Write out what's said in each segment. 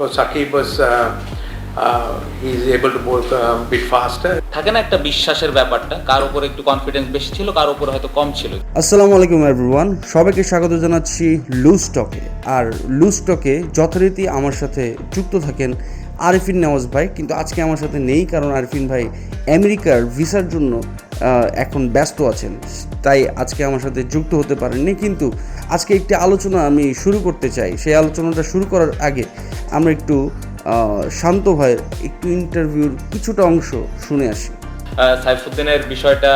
For Sakib was uh, uh, he's able to bowl a bit faster. থাকে না একটা বিশ্বাসের ব্যাপারটা? কার উপর একটু কনফিডেন্স বেশি ছিল কার উপর হয়তো কম ছিল? আসসালামু আলাইকুম এভরিওয়ান সবাইকে স্বাগত জানাচ্ছি লুজ টকে আর লুজ টকে যথারীতি আমার সাথে যুক্ত থাকেন আরিফিন নওয়াজ ভাই। কিন্তু আজকে আমার সাথে নেই কারণ আরিফিন ভাই আমেরিকার ভিসার জন্য এখন ব্যস্ত আছেন। তাই আজকে আমার সাথে যুক্ত হতে পারেননি কিন্তু আজকে একটি আলোচনা আমি শুরু করতে চাই। সেই আলোচনাটা শুরু করার আগে আমরা একটু শান্ত ভাইয়ের একটু ইন্টারভিউর কিছুটা অংশ শুনে আসি। সাইফুদ্দিনের বিষয়টা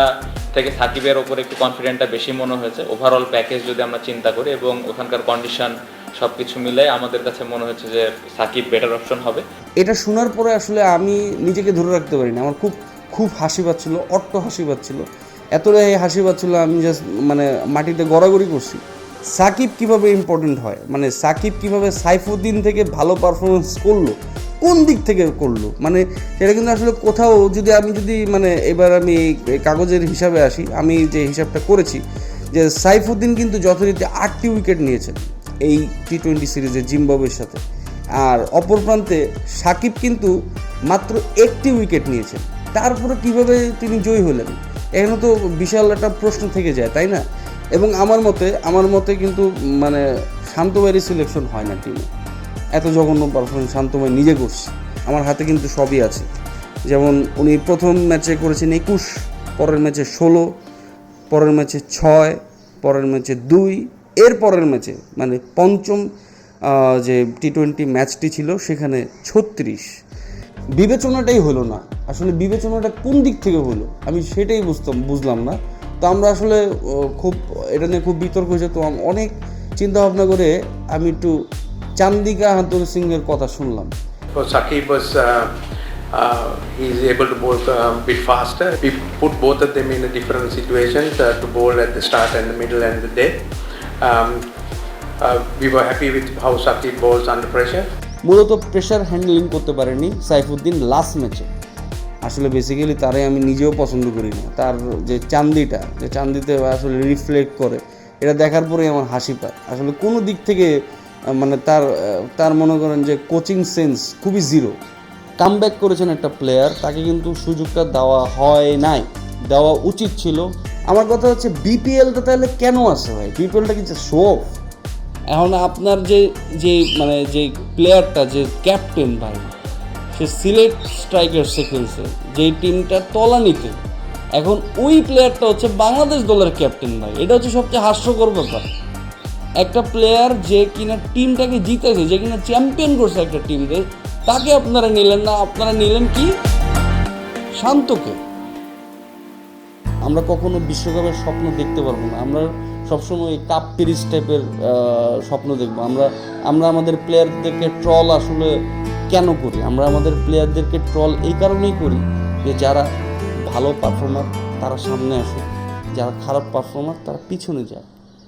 থেকে সাকিবের ওপর একটু কনফিডেন্টটা বেশি মনে হয়েছে। ওভারঅল প্যাকেজ যদি আমরা চিন্তা করি এবং ওখানকার কন্ডিশন সব কিছু মিলে আমাদের কাছে মনে হচ্ছে যে সাকিব বেটার অপশন হবে। এটা শোনার পরে আসলে আমি নিজেকে ধরে রাখতে পারিনি। আমার খুব খুব হাসি পাচ্ছিল, অট্ট হাসি পাচ্ছিল। এতটাই হাসি পাচ্ছিল, আমি জাস্ট মানে মাটিতে গড়াগড়ি করছি। সাকিব কীভাবে ইম্পর্টেন্ট হয়? মানে সাকিব কীভাবে সাইফুদ্দিন থেকে ভালো পারফরমেন্স করল? কোন দিক থেকে করল? মানে সেটা কিন্তু আসলে কোথাও যদি আমি যদি মানে এবার আমি এই কাগজের হিসাবে আসি, আমি যে হিসাবটা করেছি যে সাইফুদ্দিন কিন্তু যথারীতি আটটি উইকেট নিয়েছেন এই টি টোয়েন্টি সিরিজে জিম্বাবুয়ের সাথে। আর অপর প্রান্তে সাকিব কিন্তু মাত্র একটি উইকেট নিয়েছেন। তারপরে কীভাবে তিনি জয়ী হলেন? এখানে তো বিশাল একটা প্রশ্ন থেকে যায়, তাই না? এবং আমার মতে আমার মতে কিন্তু মানে শান্তবাড়ি সিলেকশন হয় না টিমে এত জঘন্য পারফরমেন্স শান্তময় নিজে করছে। আমার হাতে কিন্তু সবই আছে। যেমন উনি প্রথম ম্যাচে করেছেন একুশ, পরের ম্যাচে ষোলো, পরের ম্যাচে ছয়, পরের ম্যাচে দুই, এর পরের ম্যাচে মানে পঞ্চম যে টি টোয়েন্টি ম্যাচটি ছিল, সেখানে ছত্রিশ। বিবেচনাটাই হলো না। আসলে বিবেচনাটা কোন দিক থেকে হলো আমি সেটাই বুঝতাম বুঝলাম না তো আমরা আসলে খুব এটা নিয়ে খুব বিতর্ক হয়েছে তো আম- অনেক চিন্তা ভাবনা করে আমি একটু চান্দিকা হাতুর সিংয়ের কথা শুনলাম For uh, uh, he's able to bowl a bit faster. We put both of them in a different situations uh, to bowl at the start and the middle and the day. Um, uh, we were happy with how Sakib bowls under pressure. মূলত pressure handling করতে পারেনি Saifuddin last ম্যাচে আসলে basically তারে আমি নিজেও পছন্দ করি না। তার যে চান্দিটা, যে চান্দিতে আসলে রিফ্লেক্ট করে, এটা দেখার পরেই আমার হাসি পায়। আসলে কোনো দিক থেকে মানে তার তার মনে করেন যে কোচিং সেন্স খুবই জিরো কামব্যাক করেছেন একটা প্লেয়ার তাকে কিন্তু সুযোগটা দেওয়া হয় নাই। দেওয়া উচিত ছিল। আমার কথা হচ্ছে বিপিএলটা তাহলে কেন আসে ভাই? বিপিএলটা কি শো অফ এখন আপনার যে যে মানে যে প্লেয়ারটা যে ক্যাপ্টেন ভাই সে সিলেট স্ট্রাইকার সিকোয়েন্সে যেই টিমটা তলানিতে। এখন ওই প্লেয়ারটা হচ্ছে বাংলাদেশ দলের ক্যাপ্টেন ভাই। এটা হচ্ছে সবচেয়ে হাস্যকর ব্যাপার। একটা প্লেয়ার যে কিনা টিমটাকে জিতেছে, যে কিনা চ্যাম্পিয়ন করছে একটা টিমকে, তাকে আপনারা নিলেন না, আপনারা নিলেন কি? শান্তকে। আমরা কখনো বিশ্বকাপের স্বপ্ন দেখতে পারব না। আমরা সবসময় কাপ সিরিজ টাইপের স্বপ্ন দেখব। আমরা আমরা আমাদের প্লেয়ারদেরকে ট্রল আসলে কেন করি? আমরা আমাদের প্লেয়ারদেরকে ট্রল এই কারণেই করি যে যারা ভালো পারফর্মার তারা সামনে আসে যারা খারাপ পারফর্মার তারা পিছনে যায়